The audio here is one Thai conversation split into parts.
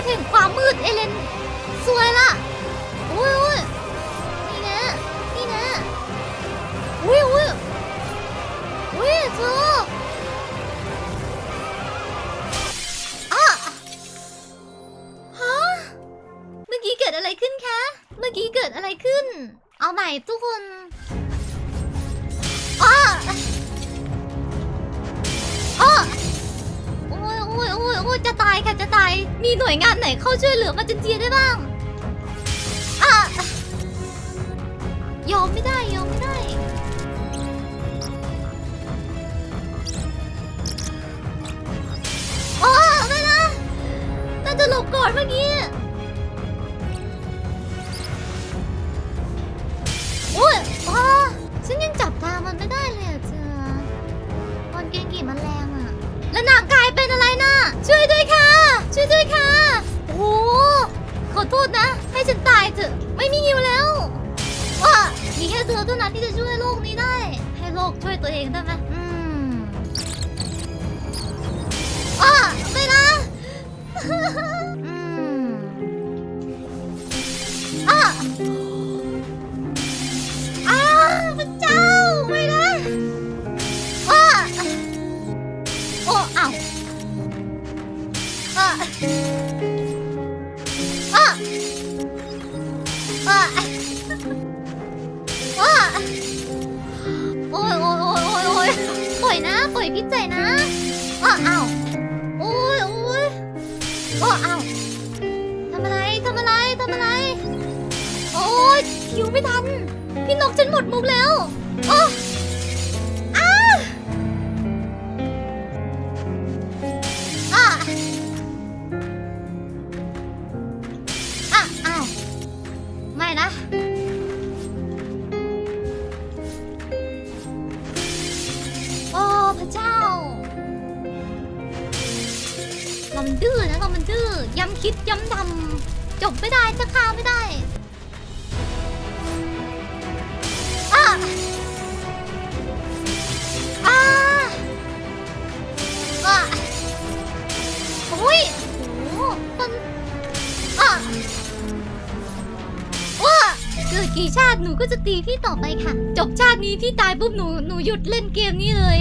ษแห่งความมืดเอเลนสวยละโอ้ยโอ้ยนี่นะนี่นะอุ้ยอุ้ยอุ้ยเธออะฮะเมื่อกี้เกิดอะไรขึ้นคะ เมื่อกี้เกิดอะไรขึ้น เอาใหม่ทุกคนายค่ะจะตาย มีหน่วยงานไหนเข้าช่วยเหลือมาจนเจียได้บ้างอะยอมไม่ได้ยอมไม่ได้ โอ้ไม่นะน่าจะหลบก่อนเมื่อกี้โอ้ยอ๋อฉันยังจับทามันไม่ได้เลยอะเธอมันเกงกี่มันแรงอะแล้วนางกา ฉันตายเถอะ ไม่มีอยู่แล้ว ว่ามีแค่เธอเท่านั้นที่จะช่วยโลกนี้ได้ ให้โลกช่วยตัวเองได้ไหมอืมอะไม่นะอืมอะ นะปล่อยพี่ใจนะอ้าวโอ้ยโอ้ยอ้อ้าวทำอะไรทำอะไรทำอะไร โอ้ยคิวไม่ทัน พี่นกฉันหมดมุกแล้วอ้อ เรามันดื้อนะเรามันดื้อย้ำคิดย้ำทำจบไม่ได้จะข้าวไม่ได้อะอะอะโอ้ยโอ้โหมันอะว่าเกิดกี่ชาติหนูก็จะตีพี่ต่อไปค่ะ จบชาตินี้พี่ตายปุ๊บหนูหนูหยุดเล่นเกมนี้เลย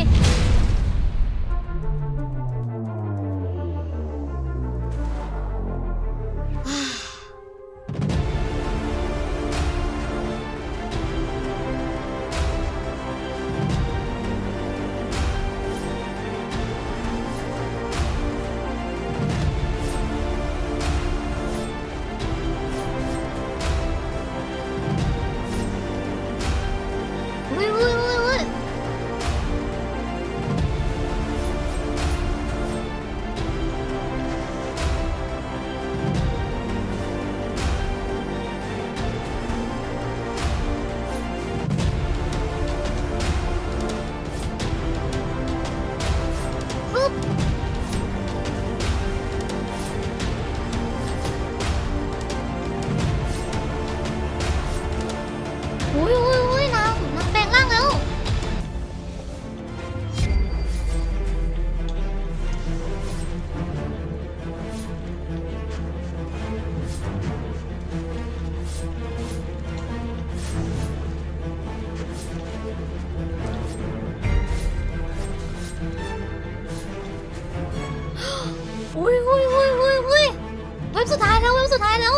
ดท้ายแล้ว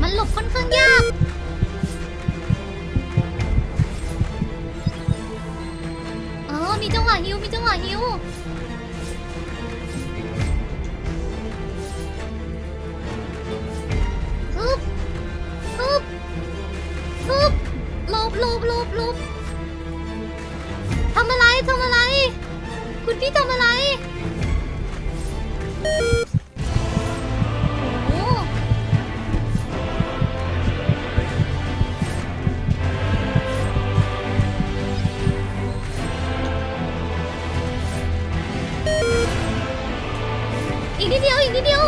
มันหลบค่อนข้างยาก เออ มีจังหวะฮิว มีจังหวะฮิวฮึบฮึบฮึบลบลบลบลบทำอะไรทำอะไร คุณพี่ทำอะไร โอ้อีกนิดเดียว อีกนิดเดียว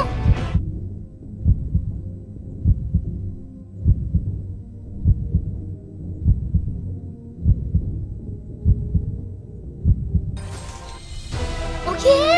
เค